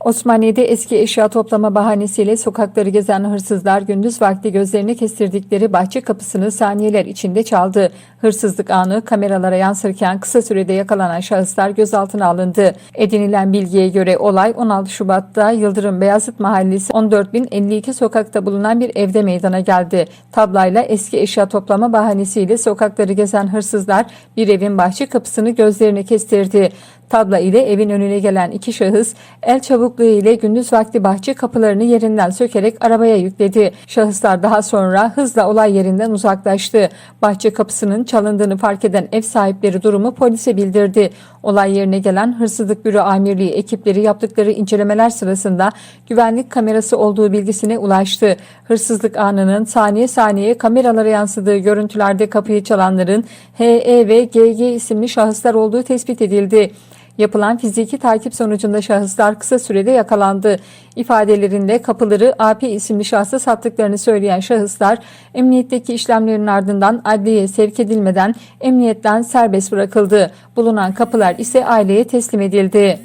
Osmaniye'de eski eşya toplama bahanesiyle sokakları gezen hırsızlar gündüz vakti gözlerini kestirdikleri bahçe kapısını saniyeler içinde çaldı. Hırsızlık anı kameralara yansırken kısa sürede yakalanan şahıslar gözaltına alındı. Edinilen bilgiye göre olay 16 Şubat'ta Yıldırım Beyazıt Mahallesi 14052 sokakta bulunan bir evde meydana geldi. Tablayla eski eşya toplama bahanesiyle sokakları gezen hırsızlar bir evin bahçe kapısını gözlerine kestirdi. Tabla ile evin önüne gelen iki şahıs el çabukluğu ile gündüz vakti bahçe kapılarını yerinden sökerek arabaya yükledi. Şahıslar daha sonra hızla olay yerinden uzaklaştı. Bahçe kapısının çalındığını fark eden ev sahipleri durumu polise bildirdi. Olay yerine gelen Hırsızlık Büro Amirliği ekipleri yaptıkları incelemeler sırasında güvenlik kamerası olduğu bilgisine ulaştı. Hırsızlık anının saniye saniye kameralara yansıdığı görüntülerde kapıyı çalanların HE ve GG isimli şahıslar olduğu tespit edildi. Yapılan fiziki takip sonucunda şahıslar kısa sürede yakalandı. İfadelerinde kapıları AP isimli şahsa sattıklarını söyleyen şahıslar emniyetteki işlemlerin ardından adliyeye sevk edilmeden emniyetten serbest bırakıldı. Bulunan kapılar ise aileye teslim edildi.